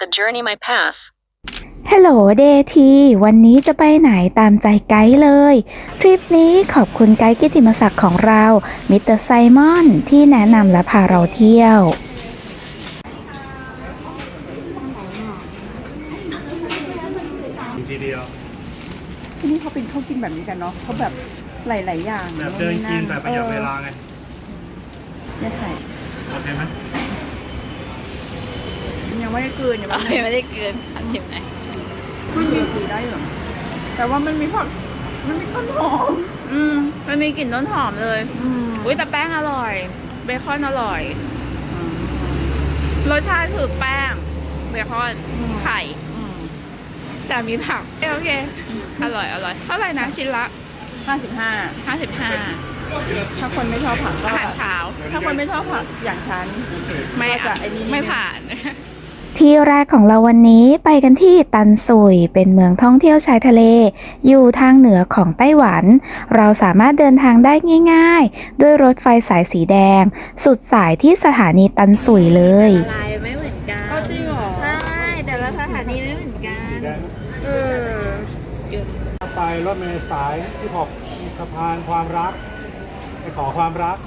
the journey my path. ฮัลโหลเดทีวันนี้จะไปไหนตามใจไกด์เลย ทริปนี้ขอบคุณไกด์กิติมศักดิ์ของเรา มิสเตอร์ไซมอนที่แนะนำและพาเราเที่ยว ทีเดียว ที่นี่เขาเป็นเขากินแบบนี้กันเนาะเขาแบบหลาย ๆ อย่างแบบเดินกินแบบประหยัดเวลาไงเนี่ยไข่โอเคไหม ยังไม่ได้กลืนยังไม่ได้ไม่ได้เกินเอาชิมหน่อยมันมีกลืนได้อยู่แต่ว่ามันมีผักมันมีต้นหอมอืมมันมีกลิ่นต้นหอมเลย อืมอุ้ยแต่แป้งอร่อย เบคอนอร่อย รสชาติคือแป้ง เบคอนไข่ อืมแต่มีผักเอ้ยโอเค อร่อยอร่อยเท่าไหร่นะชิ้นละ ห้าสิบห้า55ถ้าคนไม่ชอบผักก็อาหารเช้า ถ้าคนไม่ชอบผักอย่างฉัน ไม่ก็จะไอ้นี่นิดนึง ไม่ผ่าน ที่แรกของเราวันนี้ไปกันที่ตันซุย เป็นเมืองท่องเที่ยวชายทะเล อยู่ทางเหนือของไต้หวัน เราสามารถเดินทางได้ง่าย ๆ ด้วยรถไฟสายสีแดง สุดสายที่สถานีตันซุยเลยลายไม่เหมือนกันก็จริงเหรอ ใช่ แต่ละสถานีไม่เหมือนกันเออไปรถเมล์สายที่หกมีสะพานความรัก ไปขอความรัก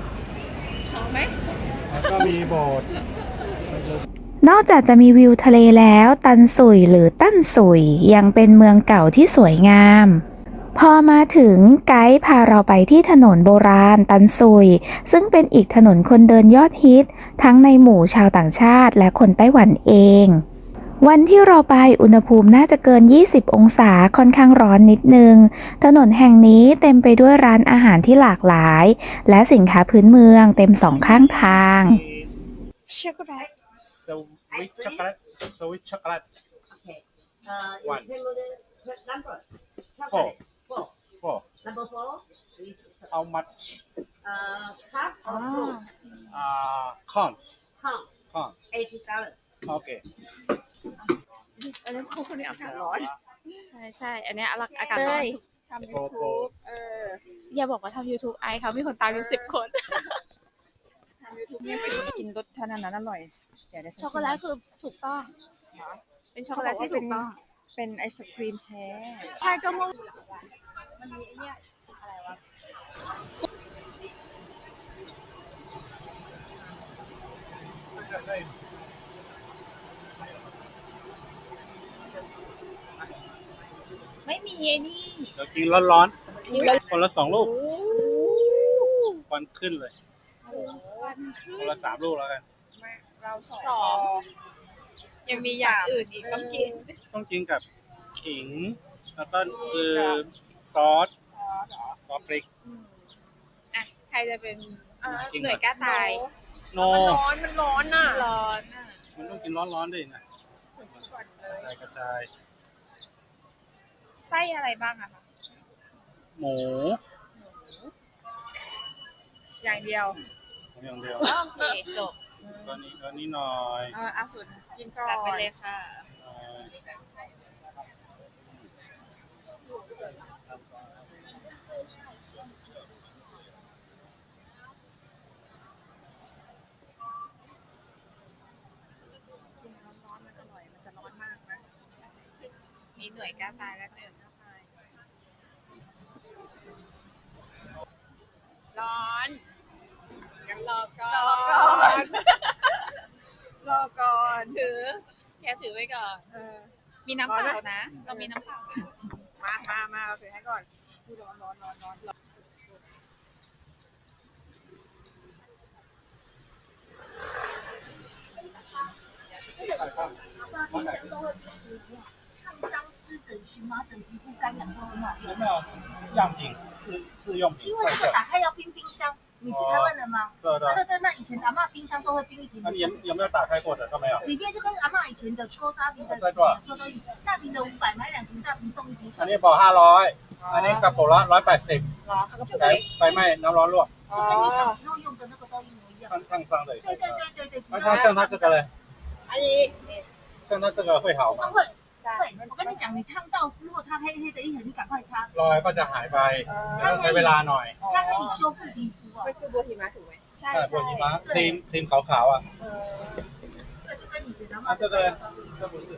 ไหมแล้วก็มีโบสถ์ นอกจากจะมีวิวทะเลแล้ว ตันสุยหรือตั้นสุยยังเป็นเมืองเก่าที่สวยงาม พอมาถึงไกด์พาเราไปที่ถนนโบราณตันซุย ซึ่งเป็นอีกถนนคนเดินยอดฮิต ทั้งในหมู่ชาวต่างชาติและคนไต้หวันเอง วันที่เราไปอุณหภูมิน่าจะเกิน 20 องศาค่อนข้างร้อนนิดนึง ถนนแห่งนี้เต็มไปด้วยร้านอาหารที่หลากหลาย และสินค้าพื้นเมืองเต็มสองข้างทางช็อกโกแลต สวิตช็อกโกแลตสวิตช็อกโกแลต Uh, One. you tell me the number. four Four. four Number four is how much uh, cup or fruit. อ่า corn Count corn eighty dollars. โอเคอันนี้เขาคนนี้อากาศร้อนใช่ใช่อันเนี้ยอากาศร้อน ทำยูทูบเออ อย่าบอกว่าทำ YouTube ไอเขามีคนตามอยู่สิบคน ทำยูทูบเนี่ยกินรสชาตินั้นอร่อยเดี๋ยวเดี๋ยวฉันช็อกโกแลตคือถูกต้อง เป็นช็อกโกแลตที่ถูกต้อง เป็นไอศครีมแท้ ใช่ก็มุ่งไม่มีไอ้นี่เดี๋ยวกินร้อนๆคนละสองลูกควันขึ้นเลย คนละสามลูกแล้วกันเราสองสอง ยังมีอย่างอื่นอีกต้องกิน ต้องกินกับขิง แล้วก็คือซอสซอสพริกอะ ใครจะเป็นอะกินหน่วยกล้าตาย โน มันร้อนมันร้อนน่ะร้อนอะมันต้องกินร้อนๆด้วยนะกระจายกระจาย ไส้อะไรบ้างอะคะหมูอย่างเดียว อย่างเดียว โอเคจบตัวนี้ตัวนี้หน่อยเอออาสุดกินก่อนจัดไปเลยค่ะเอ่อกินร้อนๆมันอร่อย มันจะร้อนมากนะมีหน่วยกล้าตายแล้วหนึ่งร้อนงั้น รอก่อ รอก่อน รอก่อน ถือ แกถือไว้ก่อน เออ มีน้ำเปล่านะ เรามีน้ำเปล่า มา มา มาเราถือให้ก่อนอุ๊ยร้อนร้อนร้อนร้อนร้อน 烫伤湿疹、荨麻疹、皮肤干痒都很好用。有没有样品试试用品因？为这个打开要冰冰箱， 你是台湾人吗？对对对对对，那以前阿嬷冰箱都会冰一点那点你有有没有打开过的？都没有。里面就跟阿嬷以前的勾扎瓶的在多少都都一样，大瓶的五百，买两瓶大瓶送一瓶小瓶。อันนี้บอกห้าร้อยอันนี้กระปุกละร้อยแปดสิบ ร้อน 就 ไฟ 跟 ไฟไหม้น้ำร้อนลวก 就跟你小时候用的那个都一模一样。烫烫伤的也可对对以吃。对对对，那它像它这个嘞， อันนี้นี่ 像它这个会好吗？它会 ได้ 会，我跟你讲，你烫到之后它黑黑的一痕，你赶快擦， รอยก็จะหายไปแต่ต้องใช้เวลาหน่อย 它可以修复皮肤啊 ไม่。คือบัวหิมะถูกไหม ใช่ ใช่พว ใช่ กหิมะครีมครีมขาวๆอ่ะ เออ 这个就跟以前阿啊嬷这个这 这不是。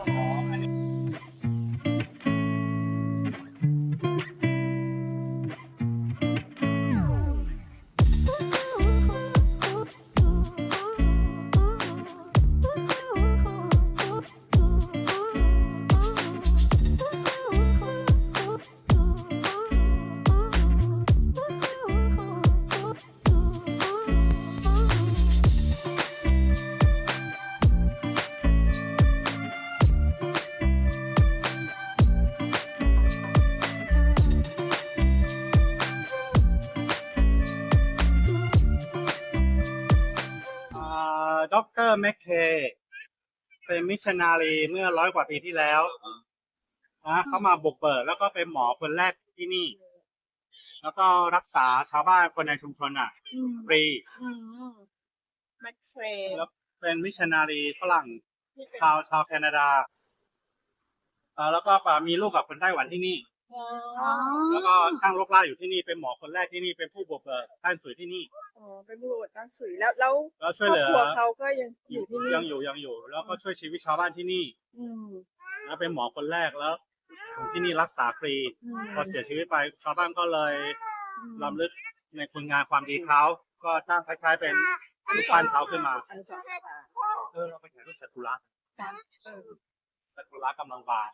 哦， ร์แมคเคเป็นมิชชันนารีเมื่อร้อยกว่าปีที่แล้วนะเขามาบุกเบิกแล้วก็เป็นหมอคนแรกที่นี่ แล้วก็รักษาชาวบ้านคนในชุมชนอะฟรีแมคเทรแล้วเป็นมิชชันนารีฝรั่งชาวชาวแคนาดาเอ่อแล้วก็มีลูกกับคนไต้หวันที่นี่ แล้วก็ตั้งรกรากอยู่ที่นี่เป็นหมอคนแรกที่นี่เป็นผู้บุกเบิกท่านสุยที่นี่อ๋อเป็นบุรุษตั้งสุยแล้วแล้วแล้วคช่วยรอเหบลือครัวเขาก็ยังอยู่ที่นี่ยังอยู่ยังอยู่ แล้วก็ช่วยชีวิตชาวบ้านที่นี่อืมแล้วเป็นหมอคนแรกแล้วของที่นี่รักษาฟรี อืมพอเสียชีวิตไปชาวบ้านก็เลยรำลึกในคุณงามความดีเขาก็ตั้งคล้ายๆเป็นรูปปั้นเขาขึ้นมาอันสองค่ะเออเราไปถ่ายรูปซากุระเออซากุระกำลังบาน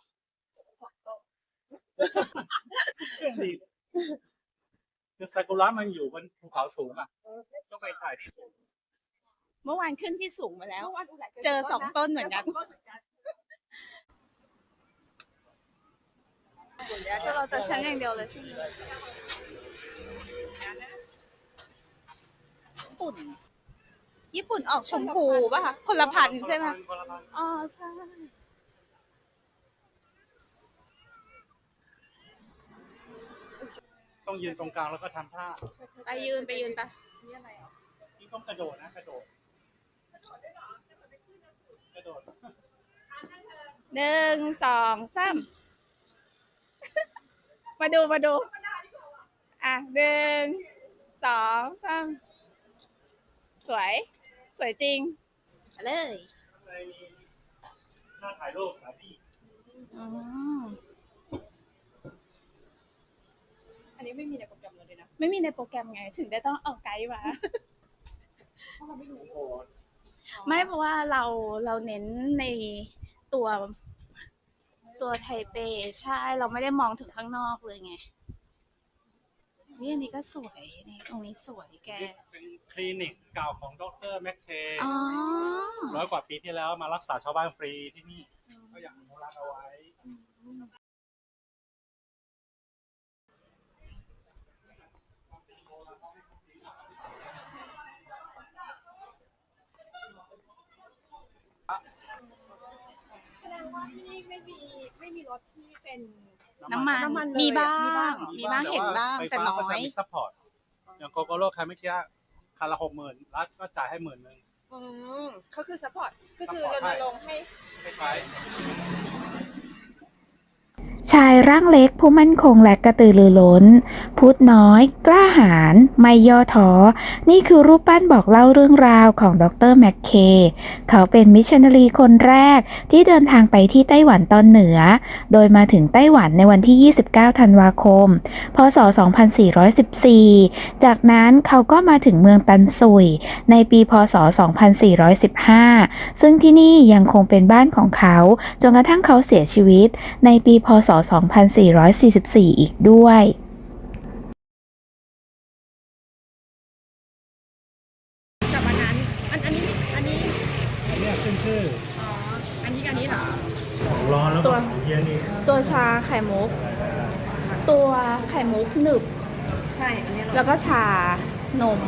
คือซากุระมันอยู่บนภูเขาสูงอะก็ไปถ่ายที่สูงเมื่อวานขึ้นที่สูงมาแล้ว เจอสองต้นเหมือนกันเราจะชั้นอย่างเดียวเลยใช่ไหมญี่ปุ่น ญี่ปุ่นออกชมพูป่ะคะคนละพันธุ์ใช่ไหมคนละพันอ๋อใช่ ต้องยืนตรงกลางแล้วก็ทำท่าไปยืนไปยืนไปนี่ต้องกระโดดนะกระโดด กระโดดหนึ่งสองสามมาดูมาดู อะหนึ่งสองสามสวย สวยจริงมาเลยในหน้าถ่ายรูปนะพี่อืม อันนี้ไม่มีในโปรแกรมเลยนะไม่มีในโปรแกรมไง ถึงได้ต้องเอาไกด์มาโอ้โหไม่เพราะว่าเราเราเน้นในตัวตัวไทเปใช่เราไม่ได้มองถึงข้างนอกเลยไงวิอันนี้ก็สวยนี่ตรงนี้สวยแก เป็นคลินิกเก่าของดรแม็กเทอ๋อ ร้อยกว่าปีที่แล้วมารักษาชาวบ้านฟรีที่นี่ ก็ยังอนุรักษ์เอาไว้ แสดง ว่าที่นี่ไม่มีไม่มีรถที่เป็น น้ำมัน น้ำมันเลยมีบ้ามีบ้าง ง มีบ้างเห็นบ้าง แต่น้อไฟฟ้ก็จะยมีซัพพอร์ตอย่างโกโกโร่คันเมื่อกี้คันละหกหมื่นรัฐก็จ่ายให้หมื่นหนึ่งอืมเขาคือซัพพอร์ตก็คือร support ณรงค์ให้ ไม่ใช้ ชายร่างเล็กผู้มั่นคงและกระตือรือร้น พูดน้อย กล้าหาญไม่ย่อท้อ นี่คือรูปปั้นบอกเล่าเรื่องราวของดรแมคเค เขาเป็นมิชชันนารีคนแรกที่เดินทางไปที่ไต้หวันตอนเหนือ โดยมาถึงไต้หวันในวันที่ 29 ธันวาคม พศ 2414 จากนั้นเขาก็มาถึงเมืองตันซุย ในปี พศ 2415 ซึ่งที่นี่ยังคงเป็นบ้านของเขาจนกระทั่งเขาเสียชีวิตในปี พศ2444 อีกด้วยกับอันนั้นอันอันนี้อันนี้อันเนี้ยขึ้นชื่ออ๋ออันนี้กับอันนี้เหรอของร้อนแล้วตัก็วของเย็นนี่ตัวชาไข่มุก ตัวไข่มุกหนึบ ใช่อันนี้เราแล้วก็ชานม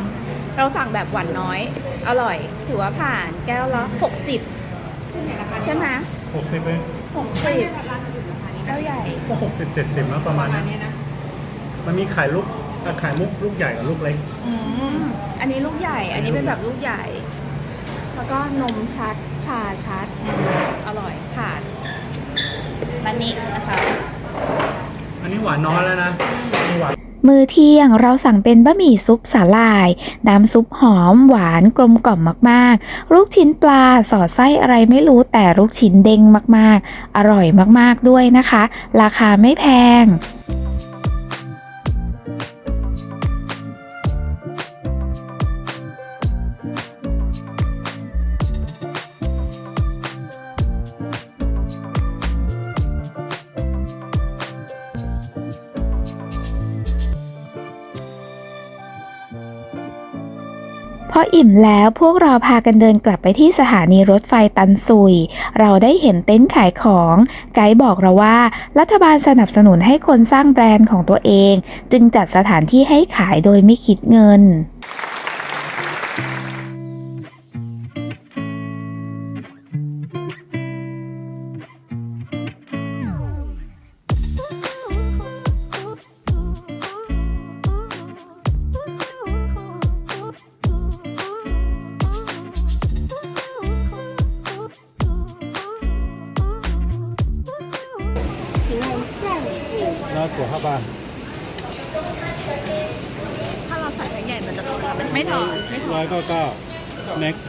เราสั่งแบบหวานน้อย อร่อย ถือว่าผ่านแก้วละ60 ใช่ไหมหกสิบเอง60 แก้วใหญ่ ก็หกสิบเจ็ดสิบแล้วประมาณอันั้นนนี้นะมันมีไข่ลูกเอ่อไข่มุกลูกใหญ่กับลูกเล็ก อืมอันนี้ลูกใหญ่ อันนี้เป็นแบบลูกใหญ่ แล้วก็นมชัด ชาชัด อร่อยผ่านร้านนี้นะคะ อันนี้หวานน้อยแล้วนะอันนี้หวาน มื้อเที่ยงเราสั่งเป็นบะหมี่ซุปสาหร่าย น้ำซุปหอมหวานกลมกล่อมมากๆ ลูกชิ้นปลาสอดไส้อะไรไม่รู้แต่ลูกชิ้นเด้งมากๆ อร่อยมากๆด้วยนะคะ ราคาไม่แพง พออิ่มแล้วพวกเราพากันเดินกลับไปที่สถานีรถไฟตันซุย เราได้เห็นเต็นท์ขายของ ไกด์บอกเราว่า รัฐบาลสนับสนุนให้คนสร้างแบรนด์ของตัวเอง จึงจัดสถานที่ให้ขายโดยไม่คิดเงิน แล้วเสียค่าบ้านถ้าเราใส่แบงค์ใหญ่มันจะถอดไหมไม่ถอดร้อยเก้าเก้า next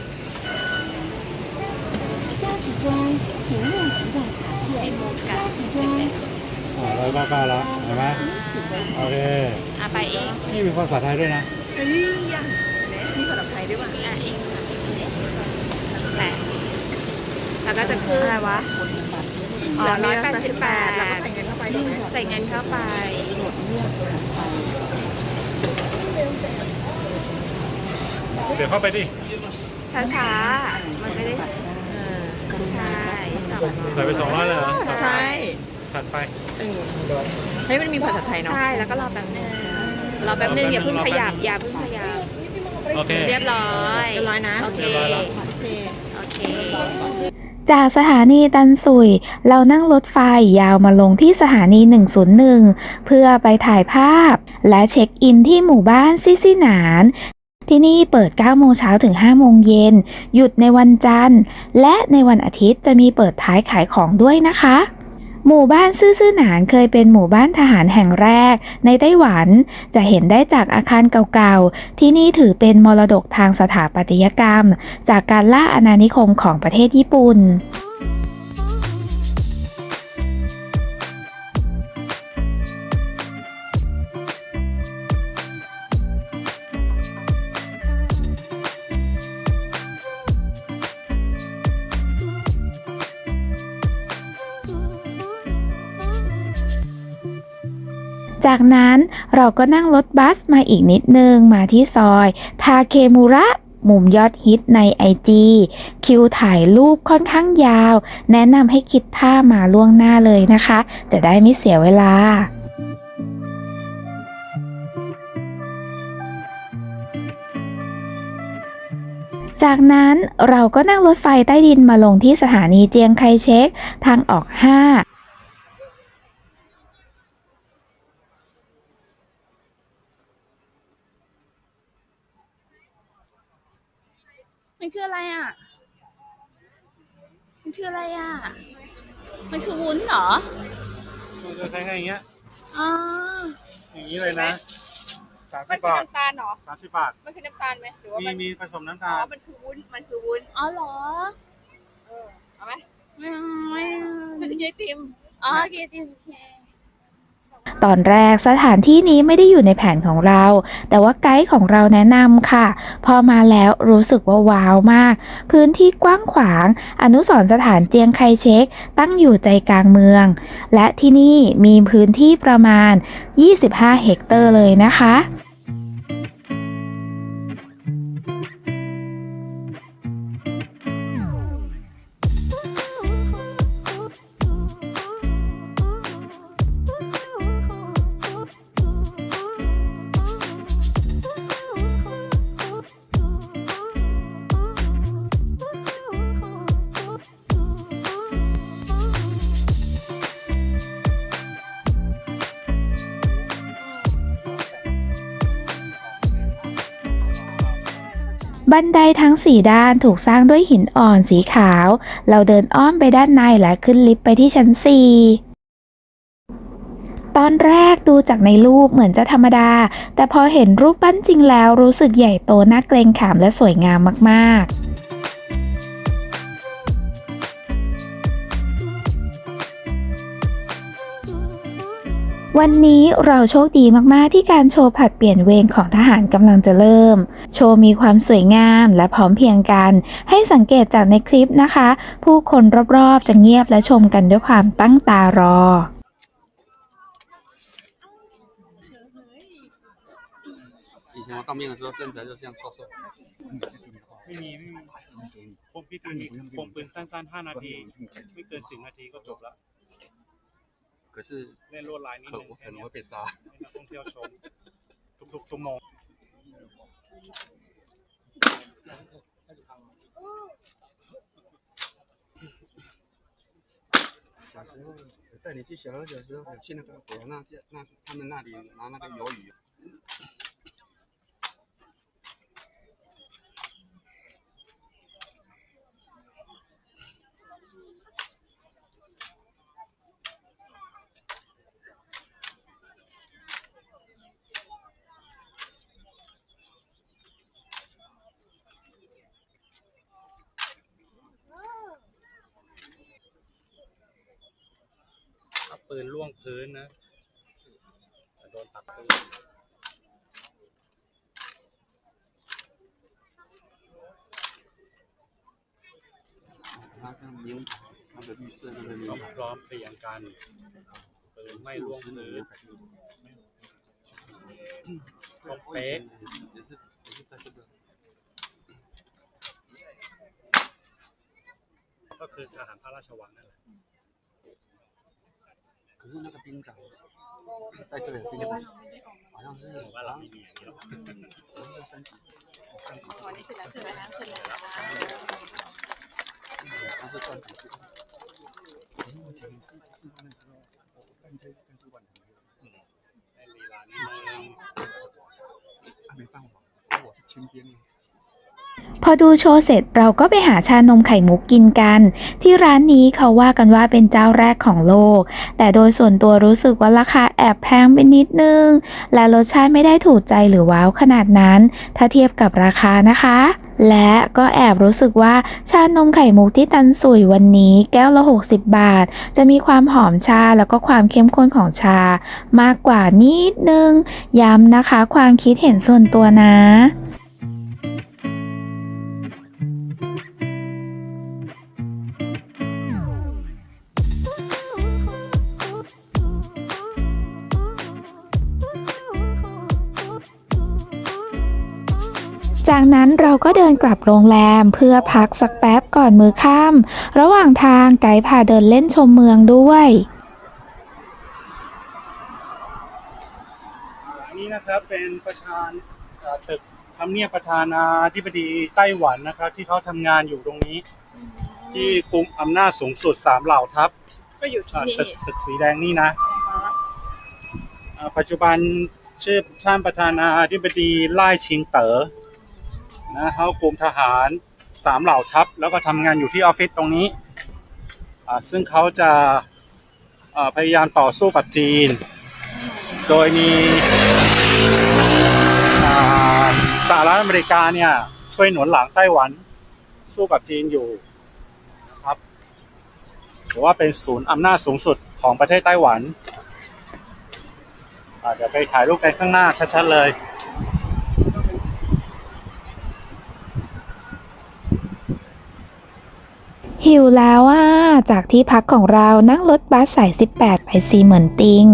เป็นโมกาอ่าร้อยเก้าเก้าแล้วเห็นไหมโอเค อะไปเองนี่มีภาษาไทยด้วยนะ เฮ้ยยังเห็นไหมมีภาษาไทยด้วยป่ะอะเองค่ะแปดแล้วก็จะขึ้นอะไรวะเหลือ188แล้วก็ใส่เงินเข้าไปถูกไหม ใส่เงินเข้าไปเสียเข้าไปดิช้าๆมันไม่ได้ใช่สองใส่ไปสองร้อยเลยเหรอใช่ถัดไป เออเฮ้ยมันมีภาษาไทยเนาะ ใช่แล้วก็รอแป๊บนึงรอแป๊บนึงอย่าเพิ่งขยับอย่าเพิ่งขยับโอเค เรียบร้อยเรียบร้อยนะ โอเคเรียบร้อยแล้ว โอเค โอเค จากสถานีตันสุย เรานั่งรถไฟยาวมาลงที่สถานี 101 เพื่อไปถ่ายภาพ และเช็คอินที่หมู่บ้านซิซิหนาน ที่นี่เปิด 9 โมงเช้าถึง 5 โมงเย็น หยุดในวันจันทร์ และในวันอาทิตย์จะมีเปิดท้ายขายของด้วยนะคะ หมู่บ้านซื่อซื่อหนานเคยเป็นหมู่บ้านทหารแห่งแรก ในไต้หวันจะเห็นได้จากอาคารเก่าๆ ที่นี่ถือเป็นมรดกทางสถาปัตยกรรม จากการล่าอาณานิคมของประเทศญี่ปุ่น จากนั้นเราก็นั่งรถบัสมาอีกนิดนึงมาที่ซอย ทาเคมุระมุมยอดฮิตใน IG คิวถ่ายรูปค่อนข้างยาว แนะนำให้คิดท่ามาล่วงหน้าเลยนะคะ จะได้ไม่เสียเวลาจากนั้นเราก็นั่งรถไฟใต้ดินมาลงที่สถานีเจียงไคเชกทางออก 5 มันคืออะไรอะ มันคืออะไรอะ มันคือวุ้นเหรอมันจะใช้อย่างเงี้ย อ๋อ อย่างนี้เลยนะสามมัสินบคือ บาทน้ำตาลเหรอ สามสิบบาท มันคือน้ำตาลไหมหรือว่ามีมันมีผสมน้ำอ๋ตาอลมันคือวุ้น มันคือวุ้น อ๋อเหรอเออ เอาไหมไม่เอาไม่เอาจะจะกินไอติม อ๋อโอเคโอเคโอเค ตอนแรกสถานที่นี้ไม่ได้อยู่ในแผนของเรา แต่ว่าไกด์ของเราแนะนำค่ะ พอมาแล้วรู้สึกว่าว้าวมาก พื้นที่กว้างขวาง อนุสรสถานเจียงไคเชกตั้งอยู่ใจกลางเมือง และที่นี่มีพื้นที่ประมาณ 25 เฮกเตอร์เลยนะคะ บันไดทั้งสี่ด้านถูกสร้างด้วยหินอ่อนสีขาว เราเดินอ้อมไปด้านในและขึ้นลิฟต์ไปที่ชั้น4ตอนแรกดูจากในรูปเหมือนจะธรรมดา แต่พอเห็นรูปปั้นจริงแล้วรู้สึกใหญ่โตน่าเกรงขามและสวยงามมากๆ วันนี้เราโชคดีมากๆที่การโชว์ผัดเปลี่ยนเวรของทหารกำลังจะเริ่ม โชว์มีความสวยงามและพร้อมเพรียงกัน ให้สังเกตจากในคลิปนะคะ ผู้คนรอบๆจะเงียบและชมกันด้วยความตั้งตารอ 以前我当兵的时候，身材就这样瘦瘦。 ไม่มีไม่มีพวกพิธีนี้คงปืนสั้นๆห้านาที ไม่เกินสิบนาทีก็จบแล้ว 可是 เล่นลวดลายนิด 可 นึง 我可能会被杀。 ให้นักท่องเที่ยวชม ทุกๆชั่วโมง 小时候带你去小二的时候，有去那个国那那他们那里拿那个鱿鱼。 พักนิ้วทำแบบมีเสื้อทำแบบนี้พร้อมเตียงกันปืนไม่ล่วงพื้นตรงเป๊ะก็คือทหารพระราชวังนั่นแหละ可是那个兵长在这里兵长好像是好像是升级，升级。哦，你是来是来是来。是专属性。反我前面四四方面知道，我跟主管联系了。哎，你来，你。没办法，我是亲编的。 พอดูโชว์เสร็จเราก็ไปหาชานมไข่มุกกินกัน ที่ร้านนี้เขาว่ากันว่าเป็นเจ้าแรกของโลก แต่โดยส่วนตัวรู้สึกว่าราคาแอบแพงไปนิดนึง และรสชาติไม่ได้ถูกใจหรือว้าวขนาดนั้น ถ้าเทียบกับราคานะคะ และก็แอบรู้สึกว่าชานมไข่มุกที่ตันสุยวันนี้แก้วละ 60 บาท จะมีความหอมชาแล้วก็ความเข้มข้นของชา มากกว่านิดนึง ย้ำนะคะ ความคิดเห็นส่วนตัวนะ จากนั้นเราก็เดินกลับโรงแรมเพื่อพักสักแป๊บก่อนมือค่ำระหว่างทางไกด์พาเดินเล่นชมเมืองด้วยอันนี้นะครับเป็นประธานเอ่อตึกทำเนียบประธานาธิบดีไต้หวันนะครับ ที่เขาทำงานอยู่ตรงนี้ ที่กุมอำนาจสูงสุดสามเหล่าทัพก็อยู่ที่อ่านี่ตึกตึกสีแดงนี่นะอ่าปัจจุบันชื่อท่านประธานาธิบดีไล่ชิงเต๋อ นะเขากลุ่มทหารสามเหล่าทัพ แล้วก็ทำงานอยู่ที่ออฟฟิศตรงนี้ ซึ่งเขาจะพยายามต่อสู้กับจีน โดยมีสหรัฐอเมริกาเนี่ยช่วยหนุนหลังไต้หวันสู้กับจีนอยู่นะครับถือว่าเป็นศูนย์อำนาจสูงสุดของประเทศไต้หวัน เดี๋ยวไปถ่ายรูปกันข้างหน้าชัดๆเลย หิวแล้วอะ จากที่พักของเรานั่งรถบัสสาย 18 ไปซีเหมือนติง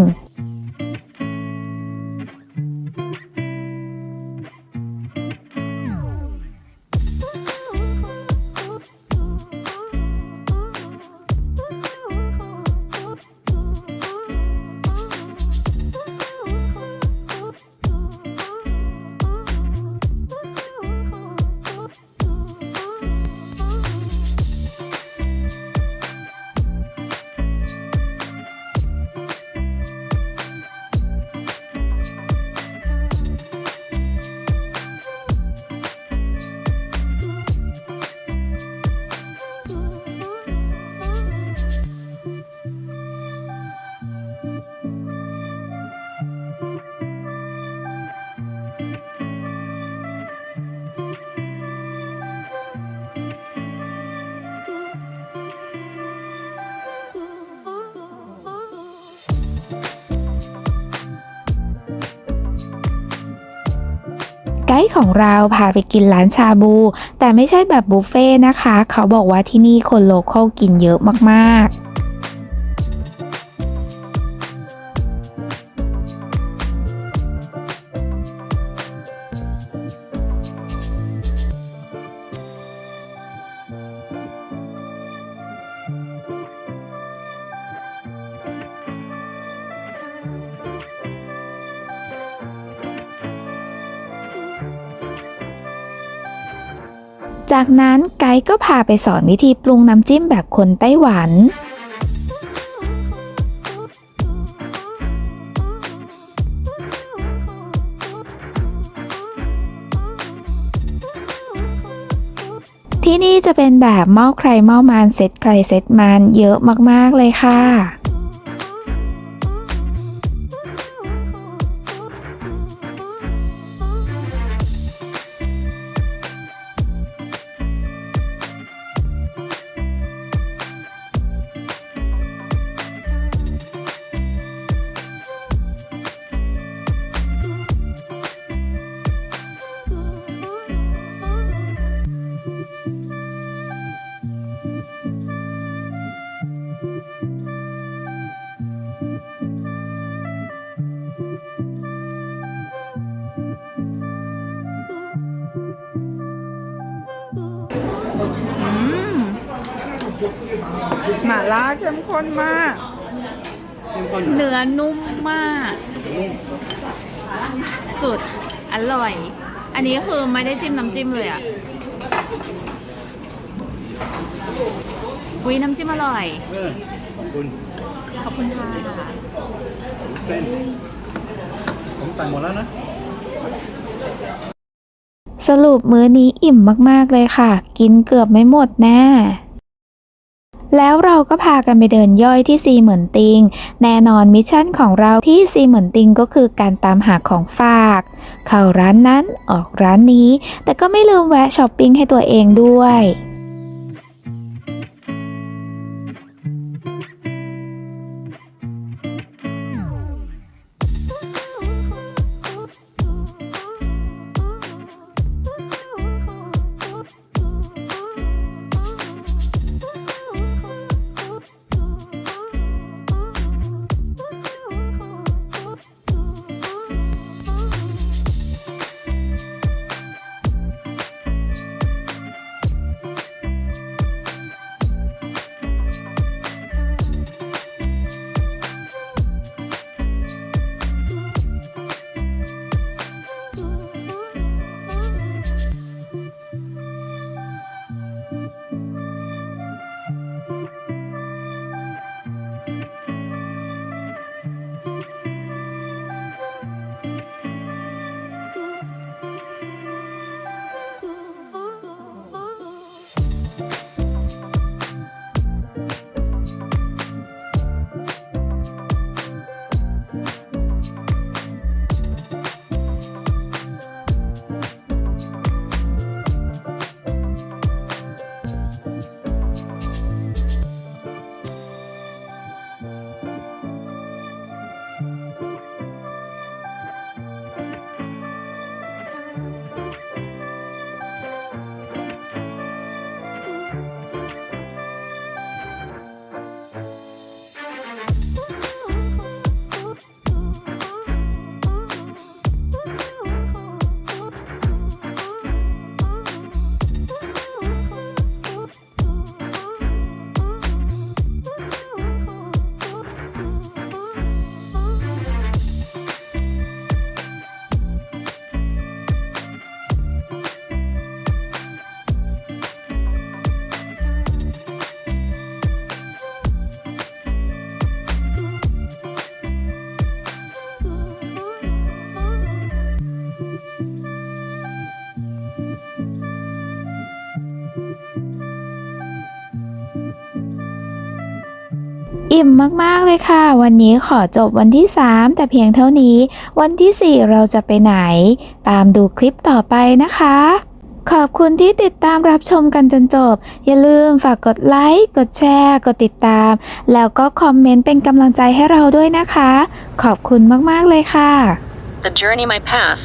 ด์ของเราพาไปกินร้านชาบู แต่ไม่ใช่แบบบุฟเฟ่ต์นะคะ เขาบอกว่าที่นี่คนโลเคอลกินเยอะมากๆ จากนั้นไกด์ก็พาไปสอนวิธีปรุงน้ำจิ้มแบบคนไต้หวัน ที่นี่จะเป็นแบบเม้าใครเม้ามันเซตใครเซตมันเยอะมากๆเลยค่ะ หม่าล่าเข้มข้นมากเนื้อนุ่มมาก สุด อร่อย อันนี้คือไม่ได้จิ้มน้ำจิ้มเลยอะวิน้ำจิ้มอร่อย เออขอบคุณขอบคุณค่ะเส้น ผมใส่หมดแล้วนะ สรุปมื้อนี้อิ่มมาก ๆ เลยค่ะ กินเกือบไม่หมดแน่ แล้วเราก็พากันไปเดินย่อยที่ซีเหมือนติง แน่นอนมิชชั่นของเราที่ซีเหมือนติงก็คือการตามหาของฝาก เข้าร้านนั้นออกร้านนี้ แต่ก็ไม่ลืมแวะช้อปปิ้งให้ตัวเองด้วย อิ่มมากๆเลยค่ะ วันนี้ขอจบวันที่ 3 แต่เพียงเท่านี้ วันที่ 4 เราจะไปไหน ตามดูคลิปต่อไปนะคะ ขอบคุณที่ติดตามรับชมกันจนจบ อย่าลืมฝากกดไลค์กดแชร์ กดติดตาม แล้วก็คอมเมนต์เป็นกำลังใจให้เราด้วยนะคะ ขอบคุณมากๆเลยค่ะ The journey my path.